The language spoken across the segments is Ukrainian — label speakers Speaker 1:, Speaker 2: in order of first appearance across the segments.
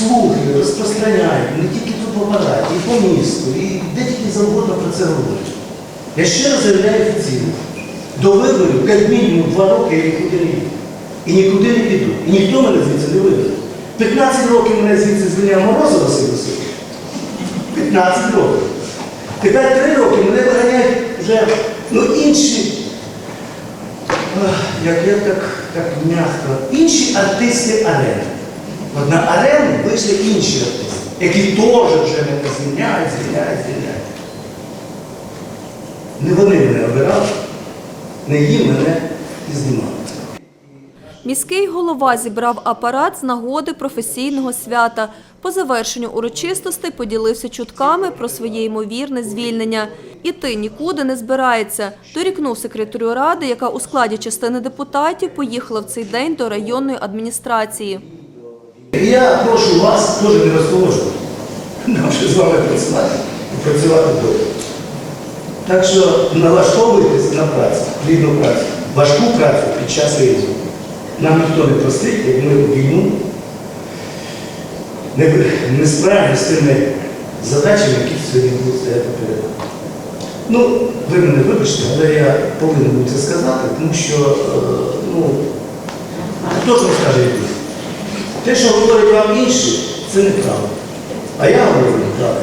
Speaker 1: слухи розпространяють, не тільки тут в і по місту, і де тільки завгодно про це говорять. Я ще раз заявляю офіційно. До виборів, як мінімум два роки я нікуди не їду. І нікуди не піду. І ніхто мене звідси не виведе. 15 років мене звідси звільняв Морозов Василь Васильович. 15 років. Тепер 3 роки мене виганяють вже ну, інші, як я так, так м'яко, інші артисти арени. На арену вийшли інші артисти, які теж вже мене звільняють, звільняють, звільняють. Не вони мене обирали, не їм мене і знімали.
Speaker 2: Міський голова зібрав апарат з нагоди професійного свята. По завершенню урочистостей поділився чутками про своє ймовірне звільнення. Іти нікуди не збирається. Дорікнув секретарю ради, яка у складі частини депутатів поїхала в цей день до районної адміністрації.
Speaker 1: Я прошу вас теж не розголошувати. Нам ще з вами працювати і працювати добре. Так що налаштовуйтесь на працю, плідну працю, важку працю під час виїзду. Нам ніхто не простить, як ми війну не, не справимося з тими задачами, які сьогодні будуть стояти перед нами. Ну, ви мене вибачте, але я повинен це сказати, тому що, е, ну, хто ж вам скаже? Те, що говорять вам інші, це неправда. А я говорю неправда.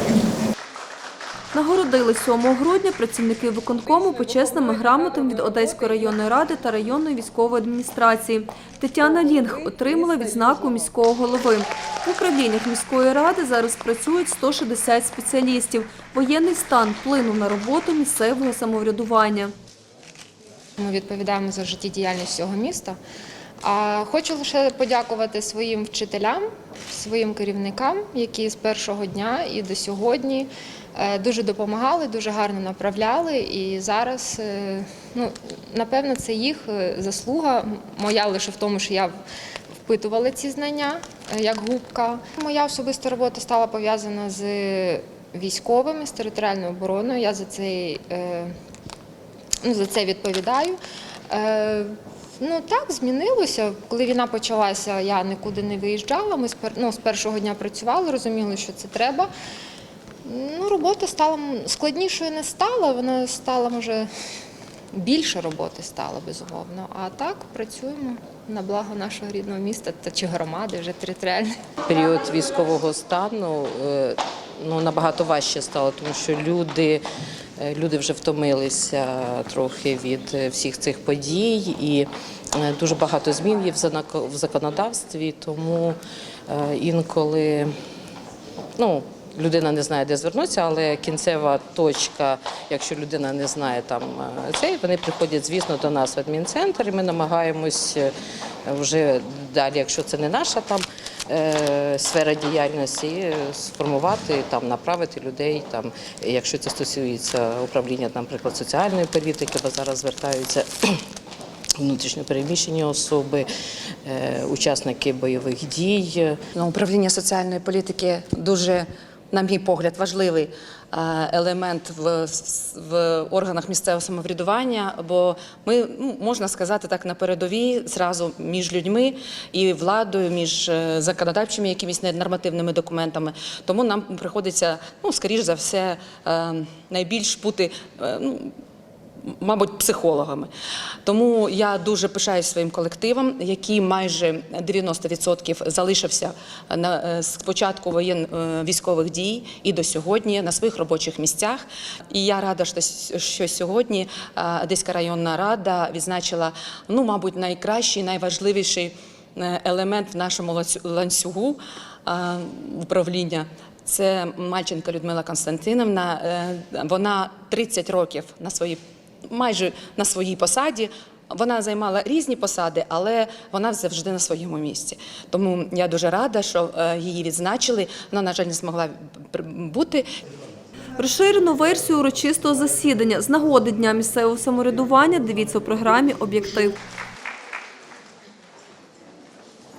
Speaker 2: Нагородили 7 грудня працівники виконкому почесними грамотами від Одеської районної ради та районної військової адміністрації. Тетяна Лінг отримала відзнаку міського голови. В управліннях міської ради зараз працюють 160 спеціалістів. Воєнний стан вплинув на роботу місцевого самоврядування.
Speaker 3: Ми відповідаємо за життєдіяльність цього міста. А хочу лише подякувати своїм вчителям, своїм керівникам, які з першого дня і до сьогодні е, дуже допомагали, дуже гарно направляли. І зараз, е, ну, напевно, це їх е, заслуга. Моя лише в тому, що я впитувала ці знання як губка. Моя особиста робота стала пов'язана з військовими, з територіальною обороною. Я за цей ну, за це відповідаю. Е, ну так, змінилося. Коли війна почалася, я нікуди не виїжджала. Ми ну, з першого дня працювали, розуміли, що це треба. Ну, робота стала складнішою не стала, вона стала, може, більше роботи стало, безумовно. А так працюємо на благо нашого рідного міста та чи громади вже територіальної.
Speaker 4: період військового стану е, ну, набагато важче стало, тому що люди, люди вже втомилися трохи від е, всіх цих подій, і е, дуже багато змін є в законодавстві, тому е, інколи ну, людина не знає, де звернутися, але кінцева точка, якщо людина не знає там цей, вони приходять, звісно, до нас в адмінцентр, і ми намагаємось вже далі, якщо це не наша там сфера діяльності, е, сформувати там, направити людей. Там, якщо це стосується управління, наприклад, соціальної політики, бо зараз звертаються. внутрішньопереміщені особи, е, учасники бойових дій.
Speaker 5: Ну, Управління соціальної політики дуже, на мій погляд, важливий е, елемент в, в органах місцевого самоврядування, бо ми ну, можна сказати так на передовій зразу між людьми і владою, між е, законодавчими якимись нормативними документами. Тому нам приходиться, ну скоріш за все, е, найбільш бути. Ну, мабуть, психологами. Тому я дуже пишаюсь своїм колективом, який майже 90% залишився на е, з початку воєн е, військових дій і до сьогодні на своїх робочих місцях. І я рада, що, сьогодні е, Одеська районна рада відзначила, ну, мабуть, найкращий, найважливіший елемент в нашому ланцюгу управління. Це Мальченко Людмила Константинівна. Е, Вона 30 років на своїй майже на своїй посаді. Вона займала різні посади, але вона завжди на своєму місці. Тому я дуже рада, що е, її відзначили. Вона, на жаль, не змогла бути.
Speaker 2: Розширену версію урочистого засідання з нагоди Дня місцевого самоврядування дивіться у програмі Об'єктив.